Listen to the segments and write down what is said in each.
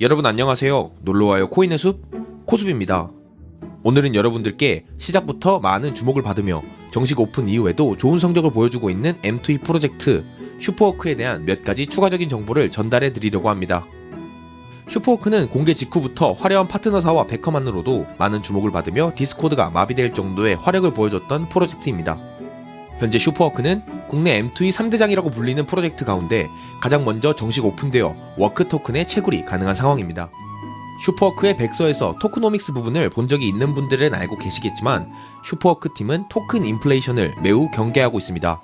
여러분 안녕하세요. 놀러와요 코인의 숲 코숲입니다. 오늘은 여러분들께 시작부터 많은 주목을 받으며 정식 오픈 이후에도 좋은 성적을 보여주고 있는 M2E 프로젝트 슈퍼워크에 대한 몇 가지 추가적인 정보를 전달해 드리려고 합니다. 슈퍼워크는 공개 직후부터 화려한 파트너사와 베커만으로도 많은 주목을 받으며 디스코드가 마비될 정도의 화력을 보여줬던 프로젝트입니다. 현재 슈퍼워크는 국내 M2E 3대장이라고 불리는 프로젝트 가운데 가장 먼저 정식 오픈되어 워크 토큰의 채굴이 가능한 상황입니다. 슈퍼워크의 백서에서 토크노믹스 부분을 본 적이 있는 분들은 알고 계시겠지만 슈퍼워크 팀은 토큰 인플레이션을 매우 경계하고 있습니다.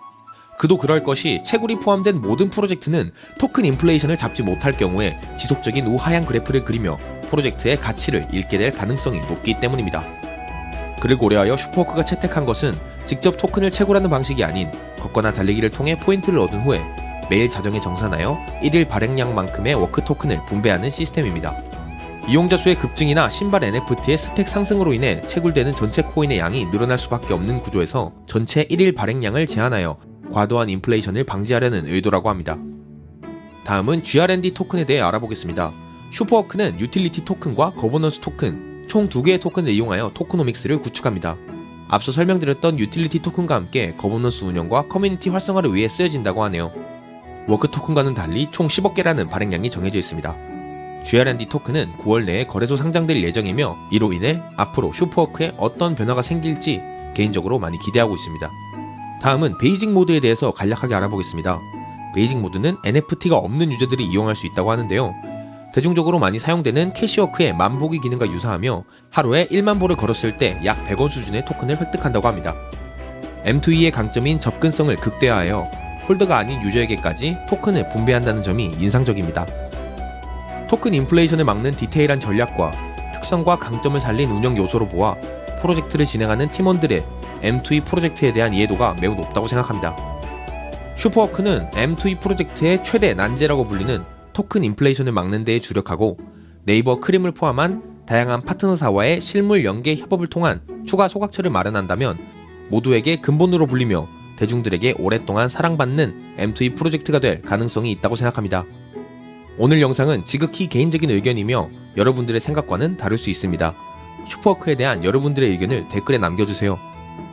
그도 그럴 것이 채굴이 포함된 모든 프로젝트는 토큰 인플레이션을 잡지 못할 경우에 지속적인 우하향 그래프를 그리며 프로젝트의 가치를 잃게 될 가능성이 높기 때문입니다. 그를 고려하여 슈퍼워크가 채택한 것은 직접 토큰을 채굴하는 방식이 아닌 걷거나 달리기를 통해 포인트를 얻은 후에 매일 자정에 정산하여 1일 발행량만큼의 워크 토큰을 분배하는 시스템입니다. 이용자 수의 급증이나 신발 NFT의 스펙 상승으로 인해 채굴되는 전체 코인의 양이 늘어날 수밖에 없는 구조에서 전체 1일 발행량을 제한하여 과도한 인플레이션을 방지하려는 의도라고 합니다. 다음은 GRND 토큰에 대해 알아보겠습니다. 슈퍼워크는 유틸리티 토큰과 거버넌스 토큰, 총두 개의 토큰을 이용하여 토크노믹스를 구축합니다. 앞서 설명드렸던 유틸리티 토큰과 함께 거버넌스 운영과 커뮤니티 활성화를 위해 쓰여진다고 하네요. 워크 토큰과는 달리 총 10억 개라는 발행량이 정해져 있습니다. GRND 토큰은 9월 내에 거래소 상장될 예정이며 이로 인해 앞으로 슈퍼워크에 어떤 변화가 생길지 개인적으로 많이 기대하고 있습니다. 다음은 베이직 모드에 대해서 간략하게 알아보겠습니다. 베이직 모드는 NFT가 없는 유저들이 이용할 수 있다고 하는데요. 대중적으로 많이 사용되는 캐시워크의 만보기 기능과 유사하며 하루에 1만 보를 걸었을 때 약 100원 수준의 토큰을 획득한다고 합니다. M2E의 강점인 접근성을 극대화하여 홀더가 아닌 유저에게까지 토큰을 분배한다는 점이 인상적입니다. 토큰 인플레이션을 막는 디테일한 전략과 특성과 강점을 살린 운영 요소로 보아 프로젝트를 진행하는 팀원들의 M2E 프로젝트에 대한 이해도가 매우 높다고 생각합니다. 슈퍼워크는 M2E 프로젝트의 최대 난제라고 불리는 토큰 인플레이션을 막는 데에 주력하고 네이버 크림을 포함한 다양한 파트너사와의 실물 연계 협업을 통한 추가 소각처를 마련한다면 모두에게 근본으로 불리며 대중들에게 오랫동안 사랑받는 M2E 프로젝트가 될 가능성이 있다고 생각합니다. 오늘 영상은 지극히 개인적인 의견이며 여러분들의 생각과는 다를 수 있습니다. 슈퍼워크에 대한 여러분들의 의견을 댓글에 남겨주세요.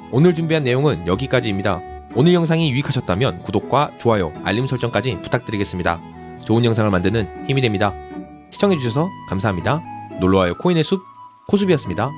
오늘 준비한 내용은 여기까지입니다. 오늘 영상이 유익하셨다면 구독과 좋아요, 알림 설정까지 부탁드리겠습니다. 좋은 영상을 만드는 힘이 됩니다. 시청해주셔서 감사합니다. 놀러와요 코인의 숲, 코숲이었습니다.